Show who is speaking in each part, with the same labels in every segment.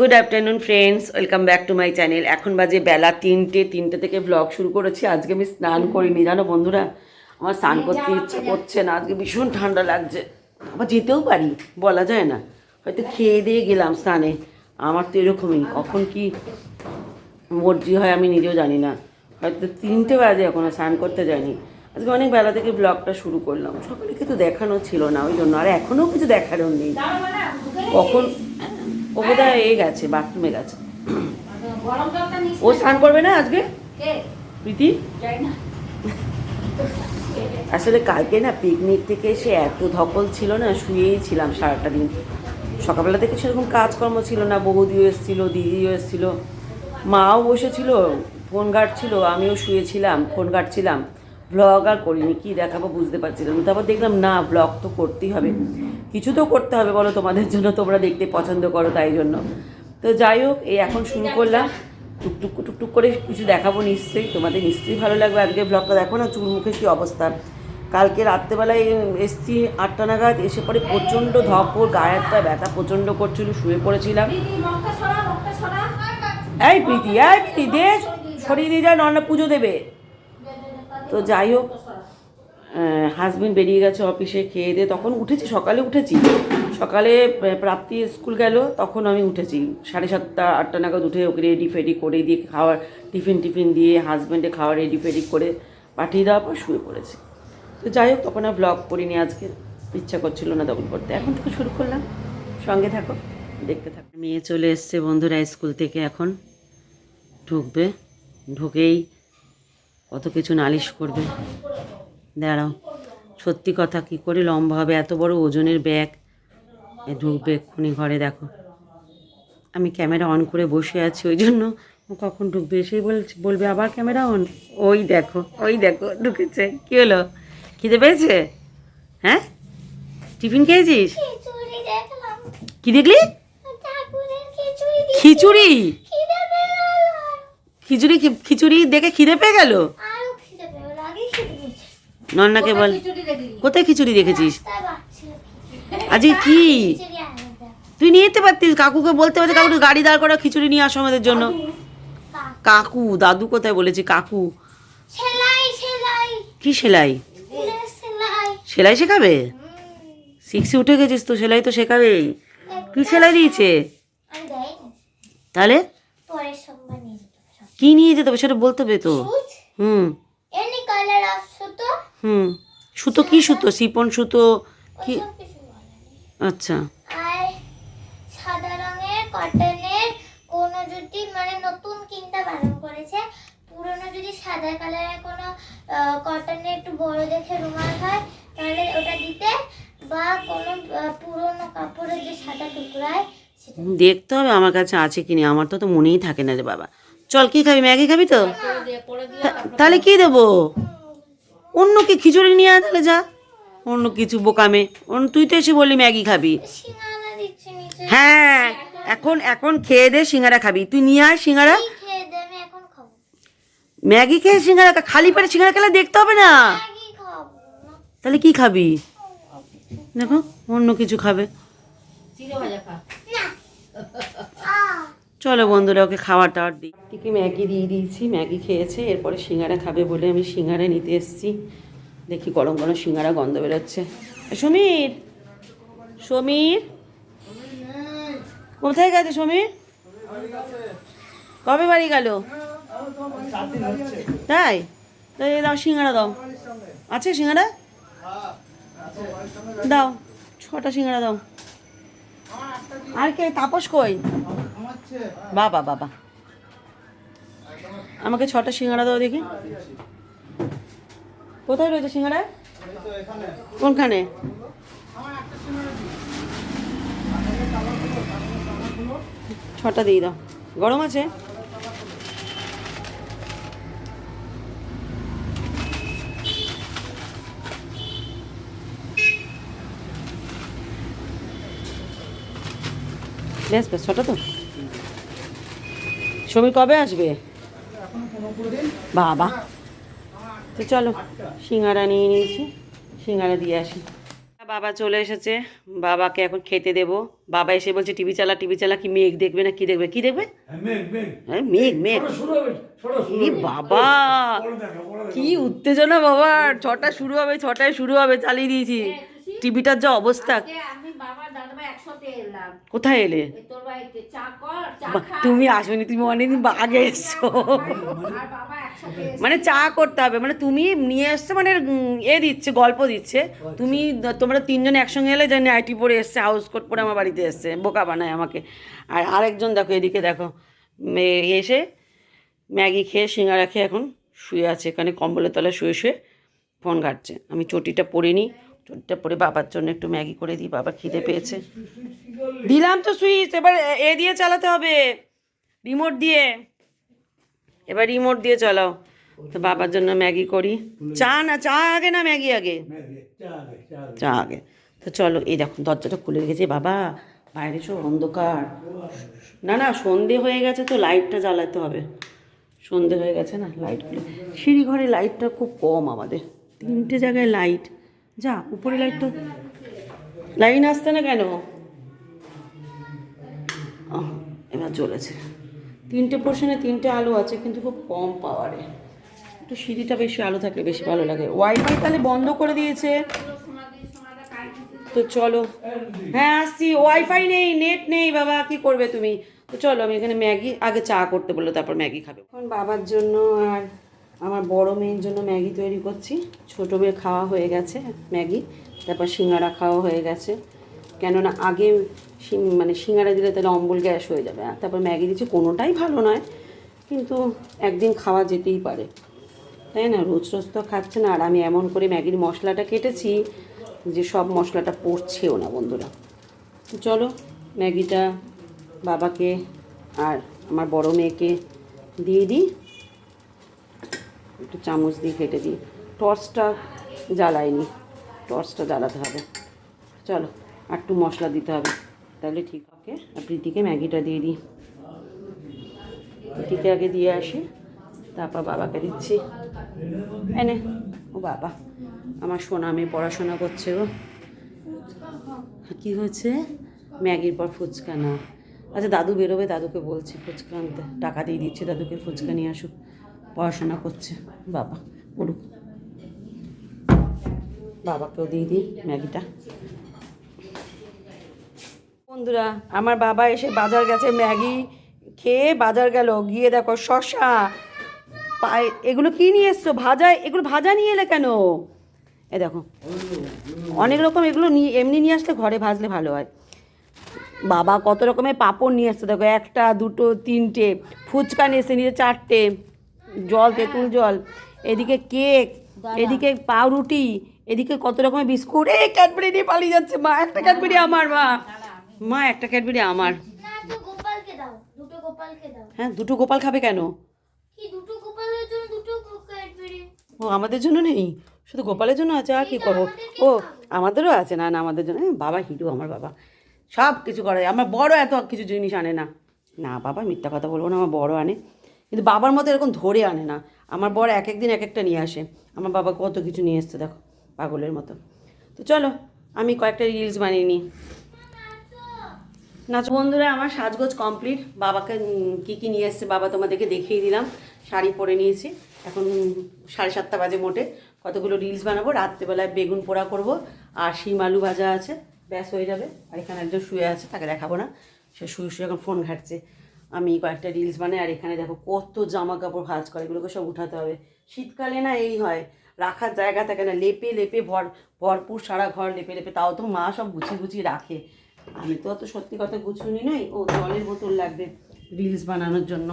Speaker 1: Good afternoon friends welcome back to my channel এখন বাজে বেলা তিনটে তিনটে থেকে ব্লগ শুরু করেছি। আজকে আমি স্নান করিনি জানো বন্ধুরা? আমার স্নান করতে ইচ্ছে করছে না। আজকে ভীষণ ঠান্ডা লাগছে। আবার যেতেও পারি বলা যায় না। হয়তো খেয়ে দিয়ে গেলাম স্নানে। আমার তো এরকমই। কখন কি মর্জি হয় আমি নিজেও জানি না। হয়তো তিনটে বাজে এখনও স্নান করতে যাইনি। আজকে অনেক বেলা থেকে ব্লগটা শুরু করলাম। সকালে কিছু দেখানো ছিল না ওই জন্য। আর এখনও কিছু দেখারও নেই। কখন ও বোধহয় এ গেছে বাথরুমে গেছে। ও স্নান করবে না আজকে? প্রীতি? আসলে কালকে না পিকনিক থেকে এসে এত ধকল ছিল না, শুয়েই ছিলাম সারাটা দিন। সকালবেলা থেকে সেরকম কাজকর্ম ছিল না, বৌদিও এসেছিল, দিদিও এসেছিল, মাও বসেছিল ফোন ঘাটছিল আমিও শুয়েছিলাম ফোন ঘাটছিলাম ব্লগ আর করিনি, কী দেখাবো বুঝতে পারছিলাম তারপর দেখলাম, না ব্লগ তো করতেই হবে। কিছু তো করতে হবে বলো তোমাদের জন্য, তোমরা দেখতে পছন্দ করো তাই জন্য। তো যাই হোক, এই এখন শুরু করলাম। টুকটুক টুকটুক করে কিছু দেখাবো নিশ্চয়ই, তোমাদের নিশ্চয়ই ভালো লাগবে। আজকে ব্লগটা দেখো না চুল মুখে কী অবস্থা। কালকে রাত্রেবেলায় এসছি আটটা নাগাদ, এসে পরে প্রচণ্ড ধকর গায়ে একটা ব্যথা প্রচণ্ড করছিল, শুয়ে পড়েছিলাম। এই প্রীতি এই প্রীতি, দে সরিয়ে দিয়ে যায় নন্না পুজো দেবে। তো যাই হোক হাজবেন্ড বেরিয়ে গেছে অফিসে খেয়ে দিয়ে তখন উঠেছি, সকালে উঠেছি। সকালে প্রাপ্তি স্কুল গেল, তখন আমি উঠেছি। সাড়ে সাতটা, আটটা নাগাদ উঠে ওকে রেডি ফেডি করে দিয়ে খাওয়ার, টিফিন টিফিন দিয়ে হাজব্যান্ডে খাওয়া রেডি ফেডি করে পাঠিয়ে দেওয়ার পর শুয়ে পড়েছি। তো যাই হোক, তখন আর ব্লগ করিনি আজকে। ইচ্ছা করছিল না তখন করতে। এখন থেকে শুরু করলাম। সঙ্গে থাকো, দেখতে থাকো। মেয়ে চলে এসছে বন্ধুরা স্কুল থেকে এখন। ঢুকবে। ঢুকেই কত কিছু নালিশ করবে। দাঁড়াও। সত্যি কথা কি করে লম্বা হবে? এত বড় ওজনের ব্যাগ? ঢুকবে এক্ষুনি ঘরে দেখো। আমি ক্যামেরা অন করে বসে আছি ওই জন্য ও কখন ঢুকবে? এসেই বলছে বলবে আবার ক্যামেরা অন? ওই দেখো ওই দেখো ঢুকেছে। কী হলো? খিদে পেয়েছে? হ্যাঁ? টিফিন খেয়েছিস? কি দেখলি?
Speaker 2: খিচুড়ি
Speaker 1: খিচুড়ি? খিচুড়ি দেখে খিদে পেয়ে গেল
Speaker 2: আরও খিদে পেয়ে গেল আগে খিদে পেয়েছে
Speaker 1: নন্নাকে বল কোথায় খিচুড়ি দেখেছিস আজকে কি? তুই নিয়ে যেতে পারতিস কাকুকে বলতে পারতিস কাকু গাড়ি দাঁড় করা খিচুড়ি নিয়ে আসো আমাদের জন্য।
Speaker 2: কাকু।
Speaker 1: দাদু কোথায় বলেছি? কাকু। কি সেলাই?
Speaker 2: সেলাই।
Speaker 1: শেখাবে? সিক্সে উঠে গেছিস তো সেলাই তো শেখাবেই কি সেলাই দিয়েছে? তাহলে? কি নিয়ে যেতে হবে সেটা বলতে হবে তো। হুম। হুম। সুতো কি সুতো? সিপন সুতো কি। আচ্ছা।
Speaker 2: আর সাদা রঙের কটনের কোনো যদি মানে নতুন কিনতে বারণ করেছে পুরনো যদি সাদা কালারের কোনো কটনের একটু বড় দেখে রুমাল হয় তাহলে ওটা দিতে বা কোনো পুরনো কাপড়ের যে সাদা টুকরায়
Speaker 1: দেখতে হবে আমার কাছে আছে কি নেই আমার তো তো মনেই থাকে না রে বাবা। চল কি খাবি? ম্যাগি খাবি তা- তাহলে কি দেবো? অন্য কি খিচুড়ি নিয়ে আয় তাহলে যা। অন্য কিছু বোকামে। অন্য তুই তো এসে বললি ম্যাগি খাবি।
Speaker 2: সিঙ্গারা দিচ্ছে নিচে।
Speaker 1: হ্যাঁ এখন এখন খেয়ে দে সিঙ্গারা খাবি। তুই নিয়ে আয় সিঙ্গারা। ম্যাগি খেয়ে সিঙ্গারা খালি পেটে সিঙ্গারা খেলে দেখতে হবে না।
Speaker 2: ম্যাগি খাব না।
Speaker 1: তাহলে কি খাবি? দেখো অন্য কিছু খাবে।
Speaker 3: ভাজা খা।
Speaker 2: আহ
Speaker 1: চলো বন্ধুরা, ওকে খাবার টাওয়ার দিই। থেকে ম্যাগি দিয়ে দিয়েছি, ম্যাগি খেয়েছে, এরপরে সিঙ্গারা খাবে বলে আমি সিঙ্গারা নিতে এসেছি। দেখি গরম গরম সিঙ্গারা গন্ধ বেরোচ্ছে। সমীর! সমীর! কোথায় গেছে সমীর? কবে বাড়ি গেল? তাই? তো এই দাও সিঙ্গারা দাও। আছে সিঙ্গারা? দাও, ছটা সিঙ্গারা দাও। আর কে? তাপস কই? বাবা বাবা। আমাকে ছটা সিঙ্গাড়া দাও দেখি। কোথায় রয়েছে সিঙ্গাড়া কোনখানে? ছটা দিয়ে দাও। গরম আছে? বেশ বেশ, ছটা তো। সমীর কবে আসবে? বাবা। তো চলো সিঙ্গারা নিয়ে নিয়েছি সিঙ্গারা দিয়ে আসি। বাবা চলে এসেছে বাবাকে এখন খেতে দেবো। বাবা এসে বলছে টিভি চালা টিভি চালা কি মেঘ দেখবে না কি দেখবে? কি দেখবে?
Speaker 4: হ্যাঁ, মেঘ মেঘ।
Speaker 1: হ্যাঁ, মেঘ মেঘ।
Speaker 4: ছোট শুরু হবে ছোট শুরু
Speaker 1: ই
Speaker 4: হবে।
Speaker 1: বাবা। কি উত্তেজনা বাবা। ছটা শুরু হবে ছটায় শুরু হবে চালিয়ে দিয়েছি। টিভিটার যা অবস্থা। কোথায় এলে? তুমি আসনি তুমি অনেকদিন আগে এসছো। মানে চা করতে হবে মানে তুমি নিয়ে এসছো মানে এ দিচ্ছে গল্প দিচ্ছে। তুমি তোমরা তিনজন একসঙ্গে এলে যে নাইটি পরে এসছে হাউস কোট পরে আমার বাড়িতে এসছে বোকা বানায় আমাকে। আর আরেকজন দেখো এদিকে দেখো এসে ম্যাগি খেয়ে সিঙ্গারা খেয়ে এখন শুয়ে আছে এখানে কম্বলের তলায় শুয়ে শুয়ে ফোন ঘাটছে। আমি চটিটা পরে নিই। চটিটা পরে বাবার জন্য একটু ম্যাগি করে দিই বাবা খিদে পেয়েছে। দিলাম তো সুইচ এবার এ- দিয়ে চালাতে হবে। রিমোট দিয়ে। এবার রিমোট দিয়ে চালাও। তো বাবার জন্য ম্যাগি করি। চা না চা আগে না ম্যাগি আগে?
Speaker 4: চা
Speaker 1: আগে তো চলো এই দেখো দরজাটা খুলে রেখেছি বাবা। বাইরে সব অন্ধকার। না না সন্ধে হয়ে গেছে তো লাইটটা জ্বালাতে হবে। সন্ধে হয়ে গেছে না লাইট খুলে। সিঁড়ি ঘরে লাইটটা খুব কম আমাদের। তিনটে জায়গায় লাইট। যা উপরে লাইটটা লাইন আসছে না কেন? এবার চলেছে তিনটে পোর্শনে তিনটে আলো আছে, কিন্তু খুব কম পাওয়ারে একটু সিঁড়িটা বেশি আলো থাকলে বেশি ভালো লাগে। ওয়াইফাই তাহলে বন্ধ করে দিয়েছে। তো চলো। হ্যাঁ আসছি। ওয়াইফাই নেই নেট নেই, বাবা, কি করবে তুমি? তো চলো, আমি এখানে ম্যাগি, আগে চা করতে বলল, তারপর ম্যাগি খাবে। এখন বাবার জন্য আর বড় মেয়ের জন্য ম্যাগি তৈরি করছি। ছোটো মেয়ে খাওয়া হয়ে গেছে ম্যাগি, তারপর সিঙ্গারা খাওয়া হয়ে গেছে। কেননা আগে মানে সিঙ্গারা দিলে তাহলে অম্বল গ্যাস হয়ে যাবে, আর তারপর ম্যাগি দিচ্ছি, কোনোটাই ভালো নয়। কিন্তু একদিন খাওয়া যেতেই পারে। তাই না? রোজ রোজ তো খাচ্ছে না, আর আমি এমন করে ম্যাগির মশলাটা কেটেছি যে সব মশলাটা পড়ছেও না বন্ধুরা। চলো ম্যাগিটা বাবাকে আর আমার বড় মেয়েকে দিয়ে দিই। একটু চামচ দিয়ে কেটে দিই। টর্চটা জ্বালাইনি। টর্চটা জ্বালাতে হবে। চলো, আর একটু মশলা দিতে হবে। তাহলে ঠিক ওকে আর প্রীতিকে ম্যাগিটা দিয়ে দিই। প্রীতিকে আগে দিয়ে আসি। তারপর বাবাকে দিচ্ছি। এনে ও বাবা, আমার সোনা মেয়ে পড়াশোনা করছে ও কী হয়েছে? ম্যাগির পর ফুচকা না। আচ্ছা দাদু বেরোবে, দাদুকে বলছি ফুচকা আনতে। টাকা দিয়ে দিচ্ছি দাদুকে, ফুচকা নিয়ে আসুক। পড়াশোনা করছে। বাবা, পড়ুক। বাবাকেও দিয়ে দিই ম্যাগিটা। বন্ধুরা, আমার বাবা এসে বাজার গেছে ম্যাগি খেয়ে বাজার গেল। গিয়ে দেখো শশা পায়ে এগুলো কি নিয়ে এসছো? ভাজা, এগুলো ভাজা নিয়ে এলে কেন? এ দেখো, অনেক রকম এগুলো নিয়ে, এমনি নিয়ে আসলে ঘরে ভাজলে ভালো হয়। বাবা কত রকমের পাঁপড় নিয়ে এসছে। দেখো একটা, দুটো, তিনটে, ফুচকা নিয়ে এসে নিয়ে চারটে। জল তেঁতুল জল এদিকে কেক এদিকে পাউরুটি এদিকে কত রকমের বিস্কুট। এই ক্যাডবেরি নিয়ে পালিয়ে যাচ্ছে মা একটা ক্যাডবেরি আমার মা। মা একটা ক্যাডবেরি আমার। হ্যাঁ দুটো গোপাল খাবে কেন? ও আমাদের জন্য নেই। শুধু গোপালের জন্য আছে আর কি করব? ও আমাদেরও আছে না না আমাদের জন্য। বাবা হিডু আমার বাবা। সব কিছু করে আমার বড় এত কিছু জিনিস আনে না। না বাবা মিথ্যা কথা বলব না আমার বড় আনে। কিন্তু বাবার মতো এরকম ধরে আনে না। আমার বর এক একদিন এক একটা নিয়ে আসে। আমার বাবা কত কিছু নিয়ে এসছে, দেখো, পাগলের মতো। তো চলো, আমি কয়েকটা রিলস বানিয়ে নিই। নাচ বন্ধুরা, আমার সাজগোজ কমপ্লিট বাবাকে কি কি নিয়ে এসছে বাবা তোমাদেরকে দেখিয়ে দিলাম। শাড়ি পরে নিয়েছি। এখন সাড়ে সাতটা বাজে মোটে। কতগুলো রিলস বানাবো? রাত্রেবেলায় বেগুন পোড়া করব। আর শিম আলু ভাজা আছে। ব্যাস, হয়ে যাবে। আর এখানে একজন শুয়ে আছে, তাকে দেখাবো না। সে শুয়ে শুয়ে এখন ফোন ঘাটছে। আমি কয়েকটা রিলস বানাই, আর এখানে দেখো কত জামা কাপড় ভাজ করে, এগুলোকে সব উঠাতে হবে। শীতকালে না এই হয়, রাখার জায়গা থাকে না, লেপে লেপে ভর, ভরপুর সারা ঘর লেপে লেপে, তাও তো মা সব গুছিয়ে গুছিয়ে রাখে। আমি তো অত সত্যি কথা গুছুনি নই, ও জলের বোতল লাগবে রিলস বানানোর জন্য।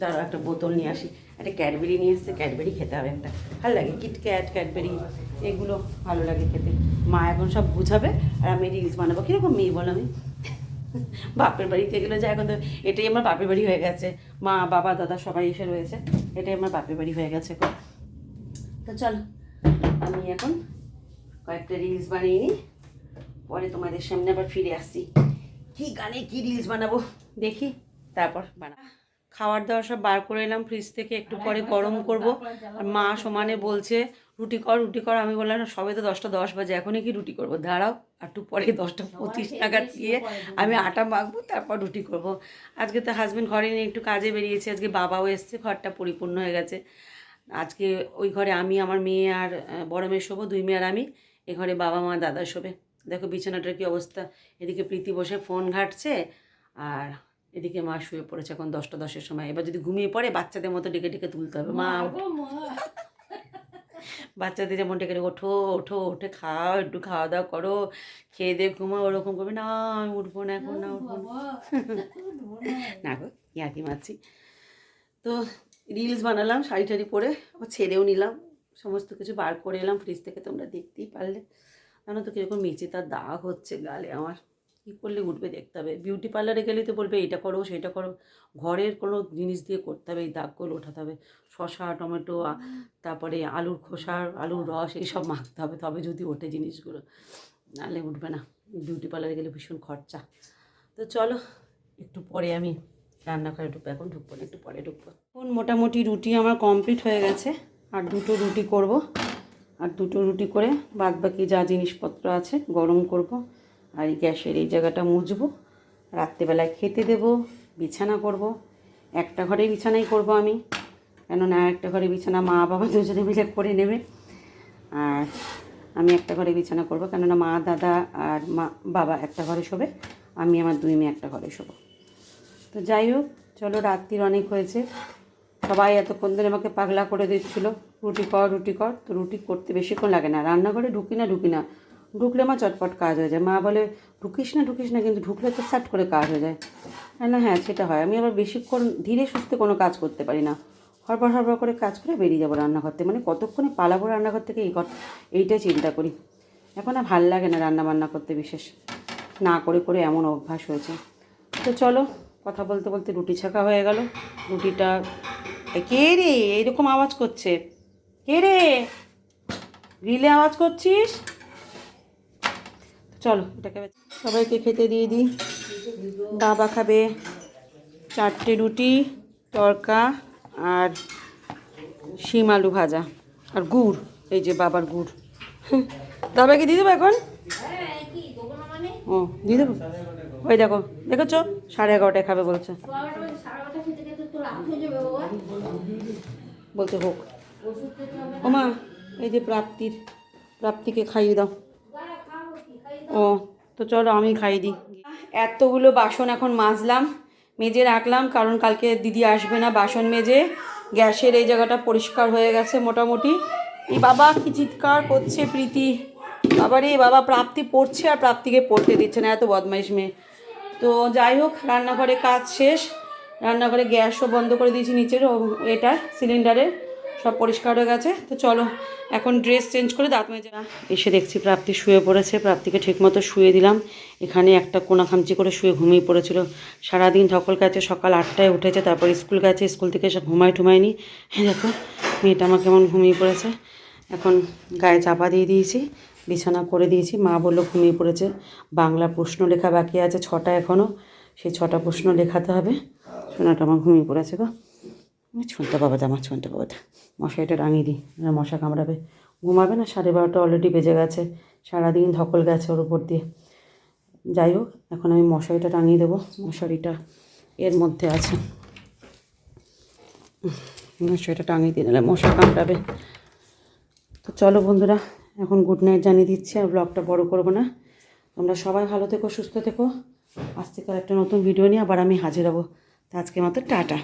Speaker 1: দাঁড়াও, একটা বোতল নিয়ে আসি। একটা ক্যাডবেরি নিয়ে এসছে ক্যাডবেরি খেতে হবে একটা। ভালো লাগে কিটক্যাট ক্যাডবেরি এগুলো ভালো লাগে খেতে। মা এখন সব বুঝাবে আর আমি রিলস বানাবো। কীরকম মেয়ে বলো আমি? বাপের বাড়িতে গেলে যে এখন তো এটাই আমার বাপের বাড়ি হয়ে গেছে। মা বাবা দাদা সবাই এসে রয়েছে। এটাই আমার বাপের বাড়ি হয়ে গেছে এখন। তো চলো আমি এখন কয়েকটা রিলস বানিয়ে নিই। পরে তোমাদের সামনে আবার ফিরে আসছি কি গানে কি রিলস বানাবো? দেখি তারপর বানা খাবার দাবার সব বার করে এলাম ফ্রিজ থেকে একটু পরে গরম করব। আর মা সমানে বলছে রুটি কর রুটি কর। আমি বললাম না সবে তো দশটা দশ বাজে এখনই কি রুটি করব? দাঁড়াও আর একটু পরে দশটা পঁচিশ নাগাদ দিয়ে আমি আটা মাখবো তারপর রুটি করব। আজকে তো হাজব্যান্ড ঘরে নিয়ে একটু কাজে বেরিয়েছে আজকে বাবাও এসছে ঘরটা পরিপূর্ণ হয়ে গেছে। আজকে ওই ঘরে আমি আমার মেয়ে আর বড় মেয়ে শোবো দুই মেয়ে আর আমি এ ঘরে বাবা মা দাদা শোবে। দেখো বিছানাটার কি অবস্থা। এদিকে প্রীতি বসে ফোন ঘাটছে আর এদিকে মা শুয়ে পড়েছে এখন দশটা দশের সময়। এবার যদি ঘুমিয়ে পড়ে বাচ্চাদের মতো ডেকে ডেকে তুলতে হবে। মা। বাচ্চাদের যেমন ডেকে ওঠো ওঠো উঠে খাও একটু খাওয়া দাওয়া করো খেয়ে দিয়ে ঘুমাও ওরকম করবে না আমি উঠবো না এখন না উঠবো না। না। গো ইয়ার্কি মারছি তো রিলস বানালাম শাড়ি টাড়ি পরে আবার ছেড়েও নিলাম সমস্ত কিছু বার করে এলাম ফ্রিজ থেকে তোমরা দেখতেই পারলে। জানো তো কীরকম মেচে তার দাগ হচ্ছে গালে আমার। কী করলে উঠবে দেখতে হবে। বিউটি পার্লারে গেলে তো বলবে, এটা করো, সেটা করো। ঘরের কোনো জিনিস দিয়ে করতে হবে, এই দাগগুলো ওঠাতে হবে। শশা টমেটো তারপরে আলুর খোসা, আলুর রস, এইসব মাখতে হবে, তবে যদি ওঠে জিনিসগুলো। নাহলে উঠবে না। বিউটি পার্লারে গেলে ভীষণ খরচা। তো চলো, একটু পরে আমি রান্নাঘরে ঢুকবো, এখন ঢুকবো না, একটু পরে ঢুকবো। এখন মোটামুটি রুটি আমার কমপ্লিট হয়ে গেছে, আর দুটো রুটি করব। আর দুটো রুটি করে বাদ বাকি যা জিনিসপত্র আছে গরম করব। আর এই গ্যাসের এই জায়গাটা মুছবো। রাত্রেবেলায় খেতে দেব, বিছানা করব। একটা ঘরে বিছানাই করব আমি, কেননা একটা ঘরে বিছানা মা বাবা দুজনে মিলে করে নেবে। আর আমি একটা ঘরে বিছানা করব, কেননা মা, দাদা আর মা, বাবা একটা ঘরে শোবে, আমি আমার দুই মেয়ে একটা ঘরে শোবো। তো যাই হোক, চলো রাত্রির অনেক হয়েছে। সবাই এতক্ষণ ধরে আমাকে পাগলা করে দিচ্ছিল, রুটি কর রুটি কর তো রুটি করতে বেশিক্ষণ লাগে না, রান্নাঘরে ঢুকি না ঢুকি না। ঢুকলে আমার চটপট কাজ হয়ে যায়। মা বলে, ঢুকিস না ঢুকিস না, কিন্তু ঢুকলে তো সাট করে কাজ হয়ে যায়। হ্যাঁ না হ্যাঁ সেটা হয়। আমি আবার বেশিক্ষণ ধীরে সুস্থে কোনো কাজ করতে পারি না। হরবর হরবর করে কাজ করে বেরিয়ে যাব রান্নাঘর থেকে। মানে কতক্ষণে পালাবো রান্নাঘর থেকে, এই এইটাই চিন্তা করি। এখন আর ভালো লাগে না রান্না বান্না করতে বিশেষ। না করে করে এমন অভ্যাস হয়েছে। তো চলো, কথা বলতে বলতে রুটি ছাকা হয়ে গেল। রুটিটা কে রে? এইরকম আওয়াজ করছে। কে রে? গ্রিলে আওয়াজ করছিস? চলো, এটাকে সবাইকে খেতে দিয়ে দিই। বাবা খাবে চারটে রুটি তড়কা আর শিম আলু ভাজা আর গুড়, এই যে বাবার গুড়। দাবাকে দিয়ে দেবো এখন? ও, দিয়ে দেবো? ওই দেখো, দেখেছ? সাড়ে এগারোটায় খাবে বলছে। বলতে হোক। ওমা, এই যে প্রাপ্তির প্রাপ্তিকে খাইয়ে দাও। ও, তো চলো আমি খাইয়ে দিই এতগুলো বাসন এখন মাজলাম, মেজে রাখলাম, কারণ কালকে দিদি আসবে না বাসন মেজে। গ্যাসের এই জায়গাটা পরিষ্কার হয়ে গেছে মোটামুটি। এই বাবা, কি চিৎকার করছে প্রীতি। আবার বাবারে, বাবা, প্রাপ্তি পড়ছে আর প্রাপ্তিকে পড়তে দিচ্ছে না, এত বদমাইশ মেয়ে। তো যাই হোক, রান্নাঘরে কাজ শেষ। রান্নাঘরে গ্যাসও বন্ধ করে দিয়েছি নিচের এটার সিলিন্ডারের। সব পরিষ্কার হয়ে গেছে। তো চলো, এখন ড্রেস চেঞ্জ করে দাঁত মেজে এসে দেখছি প্রাপ্তি শুয়ে পড়েছে। প্রাপ্তিকে ঠিকমতো শুয়ে দিলাম। এখানে একটা কোনা খামচি করে শুয়ে ঘুমিয়ে পড়েছিল। সারাদিন ধকল গেছে, সকাল আটটায় উঠেছে, তারপর স্কুল গেছে, স্কুল থেকে এসে ঘুমায় ঠুমায়নি। হ্যাঁ দেখো, মেয়েটা আমার কেমন ঘুমিয়ে পড়েছে। এখন গায়ে চাপা দিয়ে দিয়েছি, বিছানা করে দিয়েছি। মা বলল, ঘুমিয়ে পড়েছে। বাংলা প্রশ্ন লেখা বাকি আছে, ছটা এখনও সেই ছটা প্রশ্ন লেখাতে হবে। সোনাটা আমার ঘুমিয়ে পড়েছে গো। ছুনতে বাবাটা আমার ছুনতে বাবাটা মশাইটা রাঙিয়ে দিই মশা কামড়াবে। ঘুমাবে না, সাড়ে বারোটা অলরেডি বেজে গেছে। সারাদিন ধকল গেছে ওর উপর দিয়ে। যাই হোক, এখন আমি মশারিটা টাঙিয়ে দেবো। মশারিটা এর মধ্যে আছে। মশারিটা টাঙিয়ে দিয়ে নিলে মশা কামড়াবে। তো চলো বন্ধুরা, এখন গুড নাইট জানিয়ে দিচ্ছি, আর ব্লগটা বড় করব না। তোমরা সবাই ভালো থেকো, সুস্থ থেকো। আজ থেকে একটা নতুন ভিডিও নিয়ে আবার আমি হাজির হব। তো আজকের মতো টাটা।